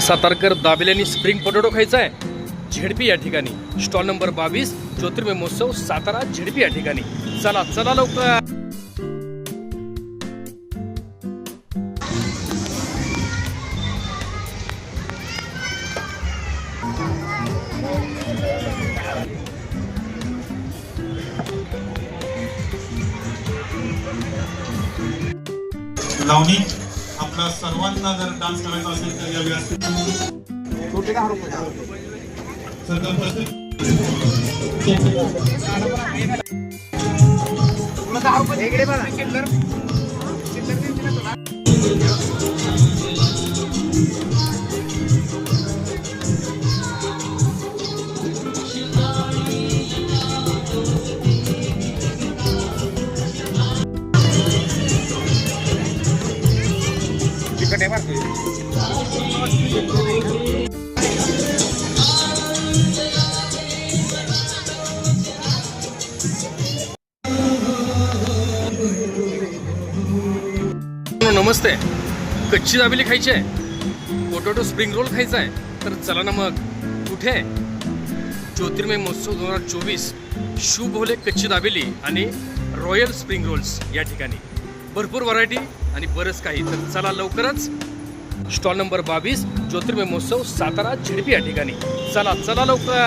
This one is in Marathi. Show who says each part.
Speaker 1: सातारकर दाबेल्यानी स्प्रिंग पोटॅटो खायचा आहे झेडपी या ठिकाणी. स्टॉल नंबर बावीस ज्योतिर्मय महोत्सव सातारा झेडपी या ठिकाणी. चला चला लवकर.
Speaker 2: लावणी. आपला सर्वांना जर डान्स करायचा असेल तर या व्यासपीठावर
Speaker 1: नमस्ते. कच्ची दाबेली खायची आहे. पोटॅटो स्प्रिंग रोल खायचा आहे. तर चला ना मग. कुठे आहे? ज्योतिर्मय महोत्सव दोन हजार चोवीस. शिव भोले कच्ची दाबेली आणि रॉयल स्प्रिंग रोल्स या ठिकाणी. भरपूर व्हरायटी आणि बरंच काही. तर चला लवकरच स्टॉल नंबर बावीस ज्योतिर्मय महोत्सव सातारा झिडपी या ठिकाणी. चला चला लवकर.